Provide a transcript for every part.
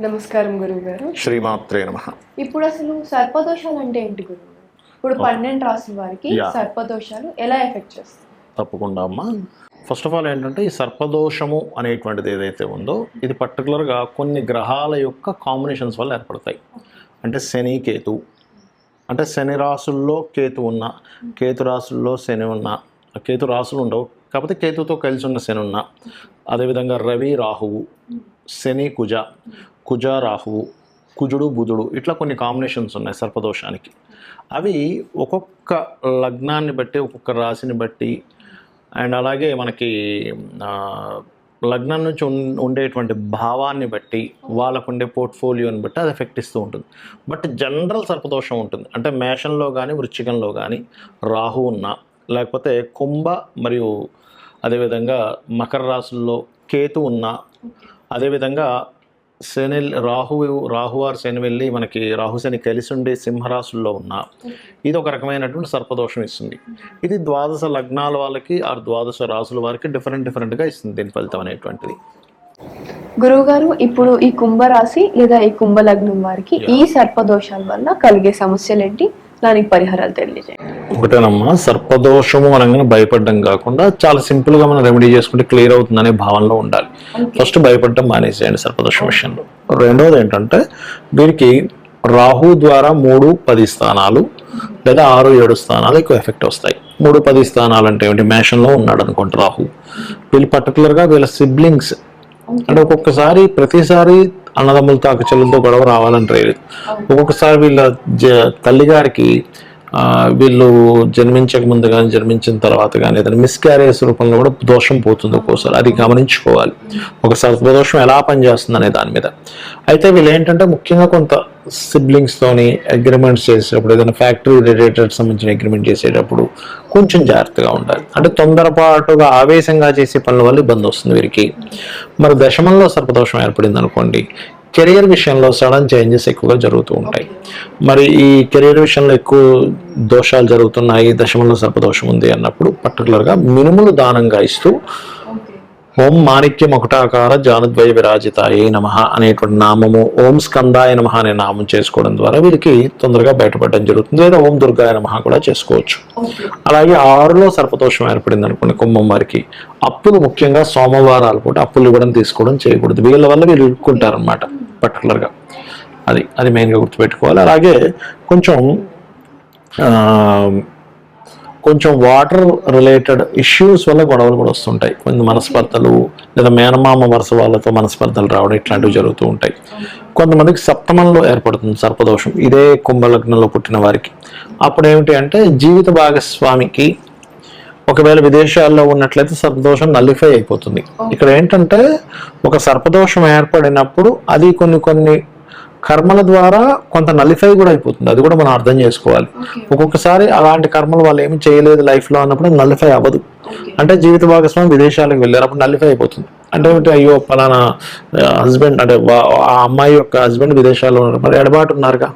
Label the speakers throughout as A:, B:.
A: నమస్కారం గురువు గారు.
B: శ్రీమాత్రే నమ.
A: ఇప్పుడు అసలు సర్పదోషాలు అంటే ఏంటి గురువు గారు? ఇప్పుడు పన్నెండు రాసుల వారికి. సర్పదోషాలు ఎలా ఎఫెక్ట్ చేస్తాయి?
B: తప్పకుండా అమ్మా. ఫస్ట్ ఆఫ్ ఆల్ ఏంటంటే ఈ సర్పదోషము అనేటువంటిది ఏదైతే ఉందో ఇది పర్టికులర్గా కొన్ని గ్రహాల యొక్క కాంబినేషన్స్ వల్ల ఏర్పడతాయి. అంటే శని కేతు. అంటే శని రాసుల్లో కేతు ఉన్న కేతు రాసుల్లో శని ఉన్న కేతు రాసులు ఉండవు. కాకపోతే కేతుతో కలిసి ఉన్న శని ఉన్న. అదేవిధంగా రవి రాహువు. శని కుజ కుజ రాహువు కుజుడు బుధుడు ఇట్లా కొన్ని కాంబినేషన్స్ ఉన్నాయి సర్పదోషానికి. అవి ఒక్కొక్క లగ్నాన్ని బట్టి ఒక్కొక్క రాశిని బట్టి అండ్ అలాగే మనకి లగ్నం నుంచి ఉండేటువంటి భావాన్ని బట్టి వాళ్ళకు ఉండే పోర్ట్ఫోలియోని బట్టి అది ఎఫెక్ట్ ఇస్తూ ఉంటుంది. బట్ జనరల్ సర్పదోషం ఉంటుంది. అంటే మేషంలో కానీ వృశ్చికంలో కానీ రాహు ఉన్న లేకపోతే కుంభ మరియు అదేవిధంగా మకర రాశుల్లో కేతు ఉన్న అదేవిధంగా శని రాహు రాహువారు శని వెళ్ళి మనకి రాహు శని కలిసి ఉండి సింహరాశుల్లో ఉన్న ఇది ఒక రకమైనటువంటి సర్పదోషం ఇస్తుంది. ఇది ద్వాదశ లగ్నాల వాళ్ళకి ఆ ద్వాదశ రాసుల వారికి డిఫరెంట్ డిఫరెంట్గా ఇస్తుంది దీని ఫలితం అనేటువంటిది.
A: గురువు గారు ఇప్పుడు ఈ కుంభరాశి లేదా ఈ కుంభ లగ్నం వారికి ఈ సర్పదోషాల వల్ల కలిగే సమస్యలు ఏంటి దానికి పరిహారాలు తెలియజేయండి.
B: ఒకటేనమ్మా సర్పదోషము అనగానే భయపడడం కాకుండా చాలా సింపుల్గా మనం రెమెడీ చేసుకుంటే క్లియర్ అవుతుందనే భావనలో ఉండాలి. ఫస్ట్ భయపడటం మానేసేయండి సర్పదోషం విషయంలో. రెండవది ఏంటంటే వీరికి రాహు ద్వారా మూడు పది స్థానాలు లేదా ఆరు ఏడు స్థానాలు ఎక్కువ ఎఫెక్ట్ వస్తాయి. మూడు పది స్థానాలు అంటే ఏంటి మేషంలో ఉన్నాడు అనుకోండి రాహు. వీళ్ళు పర్టికులర్గా వీళ్ళ సిబ్లింగ్స్ అంటే ఒక్కొక్కసారి ప్రతిసారి అన్నదమ్ములతో అక్కచెల్లెలతో గొడవ రావాలని లేదు. ఒక్కొక్కసారి వీళ్ళ జ తల్లిగారికి వీళ్ళు జన్మించక ముందు కానీ జన్మించిన తర్వాత కానీ ఏదైనా మిస్క్యారేజ్ రూపంలో కూడా దోషం పోతుంది ఒక్కోసారి. అది గమనించుకోవాలి. ఒక సర్పదోషం ఎలా పనిచేస్తుంది అనే దాని మీద. అయితే వీళ్ళు ఏంటంటే ముఖ్యంగా కొంత సిబ్లింగ్స్తోని అగ్రిమెంట్స్ చేసేటప్పుడు ఏదైనా ఫ్యాక్టరీ రిలేటెడ్ సంబంధించిన అగ్రిమెంట్ చేసేటప్పుడు కొంచెం జాగ్రత్తగా ఉండాలి. అంటే తొందరపాటుగా ఆవేశంగా చేసే పనుల వల్ల ఇబ్బంది వస్తుంది వీరికి. మరి దశమంలో సర్పదోషం ఏర్పడింది అనుకోండి కెరియర్ విషయంలో సడన్ చేంజెస్ ఎక్కువగా జరుగుతూ ఉంటాయి. మరి ఈ కెరియర్ విషయంలో ఎక్కువ దోషాలు జరుగుతున్నాయి దశమంలో సర్పదోషం ఉంది అన్నప్పుడు పర్టికులర్గా మినుములు దానంగా ఇస్తూ ఓం మాణిక్యం ఒకటాకార జానుద్వయ విరాజితాయ నమ అనేటువంటి నామము. ఓం స్కందాయ నమ అనే నామం చేసుకోవడం ద్వారా వీరికి తొందరగా బయటపడడం జరుగుతుంది. లేదా ఓం దుర్గాయ నమ కూడా చేసుకోవచ్చు. అలాగే ఆరులో సర్పదోషం ఏర్పడింది అనుకోండి కుంభం వారికి. అప్పులు ముఖ్యంగా సోమవారాలు కూడా అప్పులు ఇవ్వడం తీసుకోవడం చేయకూడదు. వీళ్ళ వల్ల వీళ్ళు ఇరుక్కుంటారు అనమాట పర్టికులర్గా. అది అది మెయిన్గా గుర్తుపెట్టుకోవాలి. అలాగే కొంచెం కొంచెం వాటర్ రిలేటెడ్ ఇష్యూస్ వల్ల గొడవలు కూడా వస్తుంటాయి. కొన్ని మనస్పర్ధలు లేదా మేనమామ వరుస వాళ్ళతో మనస్పర్ధలు రావడం ఇట్లాంటివి జరుగుతూ ఉంటాయి. కొంతమందికి సప్తమంలో ఏర్పడుతుంది సర్పదోషం. ఇదే కుంభలగ్నంలో పుట్టిన వారికి. అప్పుడు ఏమిటి అంటే జీవిత భాగస్వామికి ఒకవేళ విదేశాల్లో ఉన్నట్లయితే సర్పదోషం నల్లిఫై అయిపోతుంది. ఇక్కడ ఏంటంటే ఒక సర్పదోషం ఏర్పడినప్పుడు అది కొన్ని కొన్ని కర్మల ద్వారా కొంత నలిఫై కూడా అయిపోతుంది. అది కూడా మనం అర్థం చేసుకోవాలి. ఒక్కొక్కసారి అలాంటి కర్మలు వాళ్ళు ఏమి చేయలేదు లైఫ్లో అన్నప్పుడు నలిఫై అవ్వదు. అంటే జీవిత భాగస్వామి విదేశాలకు వెళ్ళారు. అప్పుడు నలిఫై అయిపోతుంది. అంటే అయ్యో పలానా హస్బెండ్ అంటే ఆ అమ్మాయి యొక్క హస్బెండ్ విదేశాల్లో ఉన్నారు. మరి ఎడబాటు ఉన్నారుగా?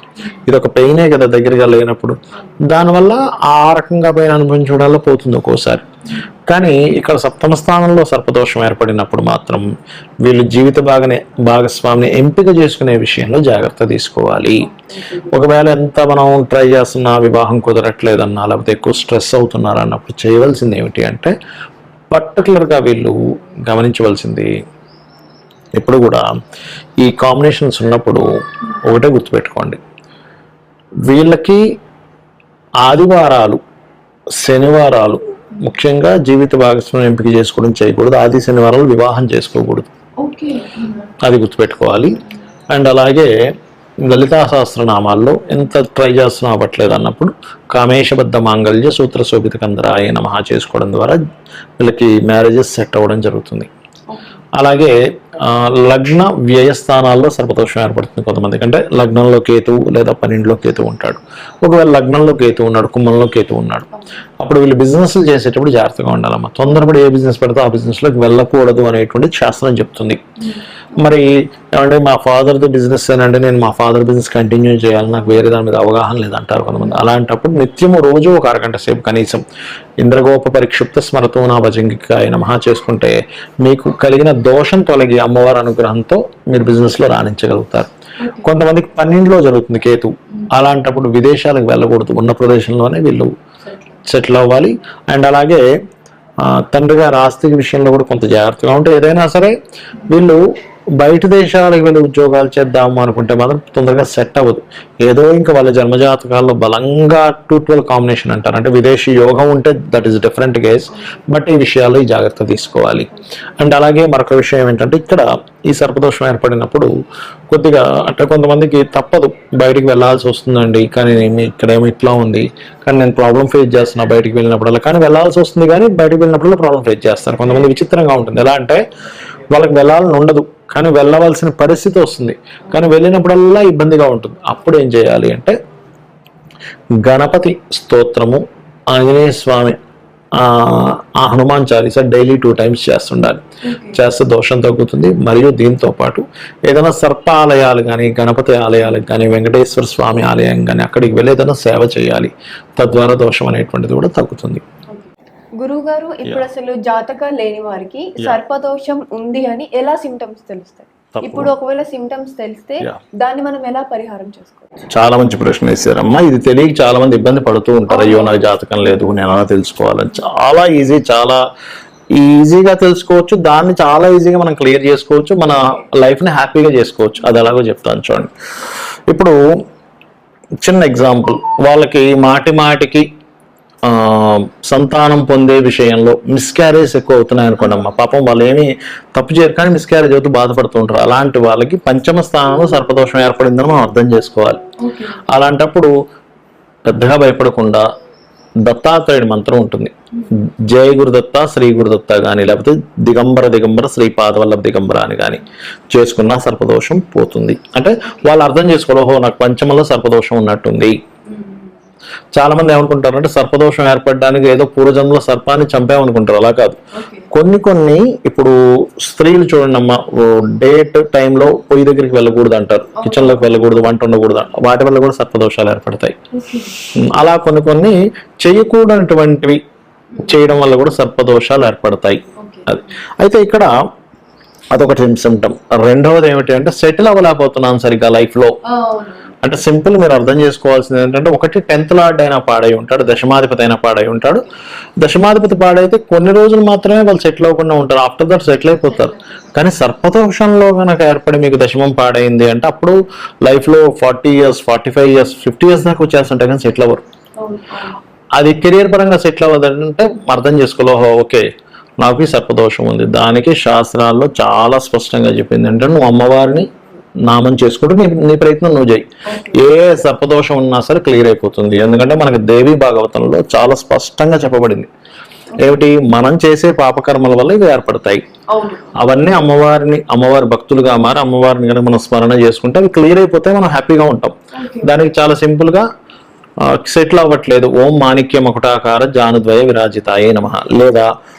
B: ఇది ఒక పెయినే కదా దగ్గరగా లేనప్పుడు. దానివల్ల ఆ రకంగా పైన అనుభవించడంలో పోతుంది ఒక్కోసారి. కానీ ఇక్కడ సప్తమ స్థానంలో సర్పదోషం ఏర్పడినప్పుడు మాత్రం వీళ్ళు జీవిత భాగనే భాగస్వామిని ఎంపిక చేసుకునే విషయంలో జాగ్రత్త తీసుకోవాలి. ఒకవేళ ఎంత మనం ట్రై చేస్తున్నా వివాహం కుదరట్లేదన్నా లేకపోతే ఎక్కువ స్ట్రెస్ అవుతున్నారు అన్నప్పుడు చేయవలసింది ఏమిటి అంటే పర్టికులర్గా వీళ్ళు గమనించవలసింది ఎప్పుడు కూడా ఈ కాంబినేషన్స్ ఉన్నప్పుడు ఒకటే గుర్తుపెట్టుకోండి. వీళ్ళకి ఆదివారాలు శనివారాలు ముఖ్యంగా జీవిత భాగస్వామి ఎంపిక చేసుకోవడం చేయకూడదు. ఆది శనివారాలు వివాహం చేసుకోకూడదు. అది గుర్తుపెట్టుకోవాలి. అండ్ అలాగే లలితా సహస్రనామాల్లో ఎంత ట్రై చేస్తున్నా అవ్వట్లేదు అన్నప్పుడు కామేశబద్ధ మాంగళ్య సూత్ర శోభిత కందరాయ నమః చేసుకోవడం ద్వారా వీళ్ళకి మ్యారేజెస్ సెట్ అవ్వడం జరుగుతుంది. అలాగే లగ్న వ్యయస్థానాల్లో సర్పదోషం ఏర్పడుతుంది కొంతమందికి అంటే లగ్నంలో కేతువు లేదా పన్నెండులో కేతువు ఉంటాడు. ఒకవేళ లగ్నంలో కేతువు ఉన్నాడు కుంభంలో కేతువు ఉన్నాడు అప్పుడు వీళ్ళు బిజినెస్లు చేసేటప్పుడు జాగ్రత్తగా ఉండాలమ్మా. తొందరపడి ఏ బిజినెస్ పెడితే ఆ బిజినెస్లోకి వెళ్ళకూడదు అనేటువంటి శాస్త్రం చెప్తుంది. మరి ఏమంటే మా ఫాదర్ది బిజినెస్ అంటే నేను మా ఫాదర్ బిజినెస్ కంటిన్యూ చేయాలి నాకు వేరే దాని మీద అవగాహన లేదంటారు కొంతమంది. అలాంటప్పుడు నిత్యము రోజు ఒక అరగంట సేపు కనీసం ఇంద్రగోప పరిక్షిప్త స్మరతో నా భజంగికాయ మహా చేసుకుంటే మీకు కలిగిన దోషం తొలగి అమ్మవారి అనుగ్రహంతో మీరు బిజినెస్లో రాణించగలుగుతారు. కొంతమందికి పన్నెండులో జరుగుతుంది కేతు. అలాంటప్పుడు విదేశాలకు వెళ్ళకూడదు. ఉన్న ప్రదేశంలోనే వీళ్ళు సెటిల్. అవ్వాలి. అండ్ అలాగే తండ్రి గారి ఆస్తి విషయంలో కూడా కొంత జాగ్రత్తగా ఉంటే ఏదైనా సరే వీళ్ళు బయట దేశాలకు వెళ్ళి ఉద్యోగాలు చేద్దాము అనుకుంటే మాత్రం తొందరగా సెట్ అవ్వదు. ఏదో ఇంకా వాళ్ళ జన్మజాతకాల్లో బలంగా టూ ట్వెల్వ్ కాంబినేషన్ అంటారు. అంటే విదేశీ యోగం ఉంటే that is different case but ఈ విషయాల్లో ఈ జాగ్రత్త తీసుకోవాలి. అండ్ అలాగే మరొక విషయం ఏంటంటే ఇక్కడ ఈ సర్పదోషం ఏర్పడినప్పుడు కొద్దిగా అంటే కొంతమందికి తప్పదు బయటికి వెళ్ళాల్సి వస్తుందండి కానీ ఇక్కడ ఇక్కడేమో ఇట్లా ఉంది కానీ నేను ప్రాబ్లం ఫేస్ చేస్తున్నా బయటికి వెళ్ళినప్పుడల్లా. కానీ వెళ్ళాల్సి వస్తుంది కానీ బయటికి వెళ్ళినప్పుడల్లా ప్రాబ్లం ఫేస్ చేస్తారు. కొంతమంది విచిత్రంగా ఉంటుంది. ఎలా అంటే వాళ్ళకి వెళ్ళాలని ఉండదు. కానీ వెళ్ళవలసిన పరిస్థితి వస్తుంది. కానీ వెళ్ళినప్పుడల్లా ఇబ్బందిగా ఉంటుంది. అప్పుడు ఏం చేయాలి అంటే గణపతి స్తోత్రము ఆంజనేయ స్వామి ఆ Hanuman Chalisa daily two times చేస్తుండాలి. చేస్తే దోషం తగ్గుతుంది. మరియు దీంతో పాటు ఏదైనా సర్ప ఆలయాలు కానీ గణపతి ఆలయాలకు కానీ వెంకటేశ్వర స్వామి ఆలయం కానీ అక్కడికి వెళ్ళి ఏదైనా సేవ చేయాలి. తద్వారా దోషం అనేటువంటిది కూడా తగ్గుతుంది.
A: గురువు గారు ఇప్పుడు అసలు జాతకం లేని వారికి సర్పదోషం ఉంది అని ఎలా సిమ్టమ్స్ తెలుస్తాయి. ఇప్పుడు ఒకవేళ సిమ్టమ్స్ తెలిస్తే. దాన్ని మనం ఎలా పరిహారం చేసుకోవచ్చు?
B: చాలా మంచి ప్రశ్న వేశారమ్మా. ఇది తెలియక చాలా మంది ఇబ్బంది పడుతూ ఉంటారు. అయ్యో నాకు జాతకం లేదు నేను ఎలా తెలుసుకోవాలని. చాలా ఈజీ చాలా ఈజీగా తెలుసుకోవచ్చు. దాన్ని చాలా ఈజీగా మనం క్లియర్ చేసుకోవచ్చు. మన లైఫ్ని హ్యాపీగా చేసుకోవచ్చు. అది ఎలాగో చెప్తాను చూడండి. ఇప్పుడు చిన్న ఎగ్జాంపుల్ వాళ్ళకి మాటి మాటికి సంతానం పొందే విషయంలో మిస్క్యారేజ్ ఎక్కువ అవుతున్నాయి అనుకోండి అమ్మ. పాపం వాళ్ళు ఏమి తప్పు చేయరు కానీ మిస్క్యారేజ్ అవుతూ బాధపడుతూ ఉంటారు అలాంటి వాళ్ళకి పంచమ స్థానంలో సర్పదోషం ఏర్పడిందని మనం అర్థం చేసుకోవాలి. అలాంటప్పుడు పెద్దగా భయపడకుండా దత్తాత్రేయుడి మంత్రం ఉంటుంది. జయ గురుదత్త శ్రీ గురుదత్త కానీ లేకపోతే దిగంబర దిగంబర శ్రీ పాదవల్లభ దిగంబర అని కానీ చేసుకున్న సర్పదోషం పోతుంది. అంటే వాళ్ళు అర్థం చేసుకోవాలి ఓహో నాకు పంచమంలో సర్పదోషం ఉన్నట్టుంది. చాలా మంది ఏమనుకుంటారు అంటే సర్పదోషం ఏర్పడడానికి ఏదో పూర్వజన్మలో సర్పాన్ని చంపామనుకుంటారు అలా కాదు. కొన్ని కొన్ని ఇప్పుడు స్త్రీలు చూడండి అమ్మ డేట్ టైంలో పొయ్యి దగ్గరికి వెళ్ళకూడదు అంటారు. కిచెన్లోకి వెళ్ళకూడదు వంట ఉండకూడదు. వాటి వల్ల కూడా సర్పదోషాలు ఏర్పడతాయి. అలా కొన్ని కొన్ని చేయకూడనటువంటివి చేయడం వల్ల కూడా సర్పదోషాలు ఏర్పడతాయి. అది. అయితే ఇక్కడ అదొకటి సిమ్టమ్. రెండవది ఏమిటి అంటే సెటిల్ అవ్వలేకపోతున్నాను సరిగ్గా లైఫ్లో అంటే సింపుల్ మీరు అర్థం చేసుకోవాల్సింది ఏంటంటే ఒకటి టెన్త్ లార్డ్ అయినా పాడై ఉంటాడు దశమాధిపతి అయినా పాడై ఉంటాడు. దశమాధిపతి పాడైతే కొన్ని రోజులు మాత్రమే వాళ్ళు సెటిల్ అవ్వకుండా ఉంటారు. ఆఫ్టర్ దట్ సెటిల్ అయిపోతారు. కానీ సర్పదోషంలో కనుక ఏర్పడి మీకు దశమం పాడైంది అంటే అప్పుడు లైఫ్లో forty years forty five years fifty years దాకా వచ్చేస్తుంటాయి కానీ సెటిల్ అవ్వరు. అది కెరియర్ పరంగా సెటిల్ అవ్వదంటే అర్థం చేసుకోలేహో ఓకే నాకు ఈ సర్పదోషం ఉంది. దానికి శాస్త్రాల్లో చాలా స్పష్టంగా చెప్పింది అంటే నువ్వు అమ్మవారిని నామం చేసుకుంటూ నీ నీ ప్రయత్నం నువ్వు చేయి. ఏ సర్పదోషం ఉన్నా సరే క్లియర్ అయిపోతుంది. ఎందుకంటే మనకి దేవి భాగవతంలో చాలా స్పష్టంగా చెప్పబడింది. ఏమిటి? మనం చేసే పాపకర్మల వల్ల ఇవి ఏర్పడతాయి.
A: అవును.
B: అవన్నీ అమ్మవారిని అమ్మవారి భక్తులుగా మారి అమ్మవారిని కనుక మనం స్మరణ చేసుకుంటే అవి క్లియర్ అయిపోతే మనం హ్యాపీగా ఉంటాం. దానికి చాలా సింపుల్గా సెటిల్ అవ్వట్లేదు. ఓం మాణిక్య మకుటాకార జానుద్వయ విరాజితాయే నమ లేదా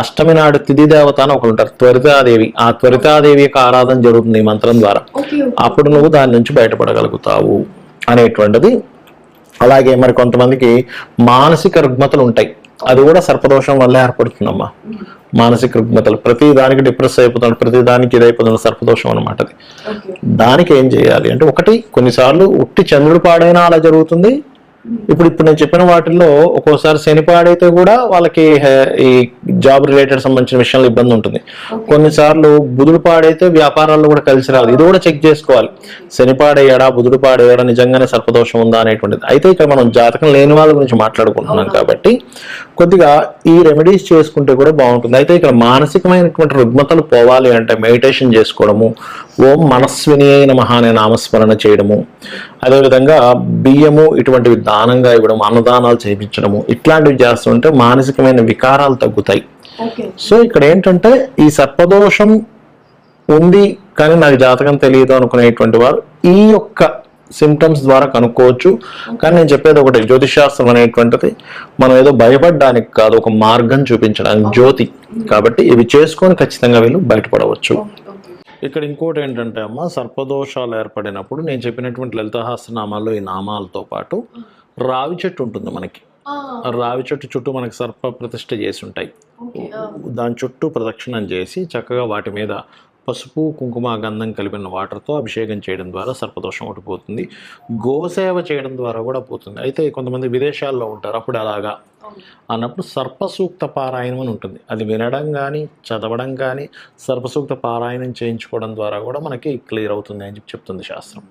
B: అష్టమి నాడు తిథి దేవత అని ఒకరు ఉంటారు త్వరితాదేవి. ఆ త్వరితాదేవి యొక్క ఆరాధన జరుగుతుంది ఈ మంత్రం ద్వారా. అప్పుడు నువ్వు దాని నుంచి బయటపడగలుగుతావు అనేటువంటిది. అలాగే మరి కొంతమందికి మానసిక రుగ్మతలు ఉంటాయి. అది కూడా సర్పదోషం వల్ల ఏర్పడుతుందమ్మా. మానసిక రుగ్మతలు. ప్రతి దానికి డిప్రెస్ అయిపోతాడు ప్రతి దానికి ఇదైపోతుంది సర్పదోషం అనమాట అది. దానికి ఏం చేయాలి అంటే ఒకటి కొన్నిసార్లు ఉట్టి చంద్రుడు పాడైనా అలా జరుగుతుంది. ఇప్పుడు ఇప్పుడు నేను చెప్పిన వాటిల్లో ఒక్కోసారి శని పాడైతే కూడా వాళ్ళకి ఈ జాబ్ రిలేటెడ్ సంబంధించిన విషయంలో ఇబ్బంది ఉంటుంది. కొన్నిసార్లు బుధుడు పాడైతే వ్యాపారాల్లో కూడా కలిసి రాదు ఇది కూడా చెక్ చేసుకోవాలి. శని పాడయ్యాడా? బుధుడు పాడయ్యాడా? నిజంగానే సర్పదోషం ఉందా? అనేటువంటిది. అయితే ఇక్కడ మనం జాతకం లేని వాళ్ళ గురించి మాట్లాడుకుంటున్నాం కాబట్టి కొద్దిగా ఈ రెమెడీస్ చేసుకుంటే కూడా బాగుంటుంది. అయితే ఇక్కడ మానసికమైనటువంటి రుగ్మతలు పోవాలి అంటే మెడిటేషన్ చేసుకోవడము ఓం మనస్విని నమః అనే నామస్మరణ చేయడము అదేవిధంగా బియ్యము ఇటువంటివి దానంగా ఇవ్వడం అన్నదానాలు చేయించడము ఇట్లాంటివి చేస్తుంటే మానసికమైన వికారాలు తగ్గుతాయి. సో ఇక్కడ ఏంటంటే ఈ సర్పదోషం ఉంది కానీ నాకు జాతకం తెలియదు అనుకునేటువంటి వారు ఈ యొక్క సిమ్టమ్స్ ద్వారా కనుక్కోవచ్చు. కానీ నేను చెప్పేది ఒకటి జ్యోతిషాస్త్రం అనేటువంటిది మనం ఏదో భయపడడానికి కాదు ఒక మార్గం చూపించడానికి జ్యోతి. కాబట్టి ఇవి చేసుకొని ఖచ్చితంగా వీళ్ళు బయటపడవచ్చు. ఇక్కడ ఇంకోటి ఏంటంటే అమ్మ సర్పదోషాలు ఏర్పడినప్పుడు నేను చెప్పినటువంటి లలితహాస్యనామాల్లో ఈ నామాలతో పాటు రావి చెట్టు ఉంటుంది మనకి. రావి చెట్టు చుట్టూ మనకి సర్ప ప్రతిష్ఠ చేసి ఉంటాయి దాని చుట్టూ ప్రదక్షిణం చేసి చక్కగా వాటి మీద పసుపు కుంకుమ గంధం కలిపిన వాటర్తో అభిషేకం చేయడం ద్వారా సర్పదోషం ఒకటి పోతుంది. గోసేవ చేయడం ద్వారా కూడా పోతుంది. అయితే కొంతమంది విదేశాల్లో ఉంటారు అప్పుడు అలాగా. అన్నప్పుడు సర్పసూక్త పారాయణం అని ఉంటుంది. అది వినడం కానీ చదవడం కానీ సర్పసూక్త పారాయణం చేయించుకోవడం ద్వారా కూడా మనకి క్లియర్ అవుతుంది అని చెప్పి చెప్తుంది శాస్త్రం.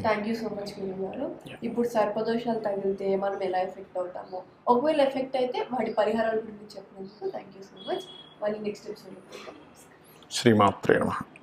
A: థ్యాంక్ యూ సో మచ్ మీరు గారు. ఇప్పుడు సర్పదోషాలు తగిలితే మనం ఎలా ఎఫెక్ట్ అవుతామో ఒకవేళ ఎఫెక్ట్ అయితే వాటి పరిహారాల గురించి చెప్పినందుకు థ్యాంక్ యూ సో మచ్ మళ్ళీ నెక్స్ట్ ఎపిసోడ్
B: శ్రీమాత్రే నమః.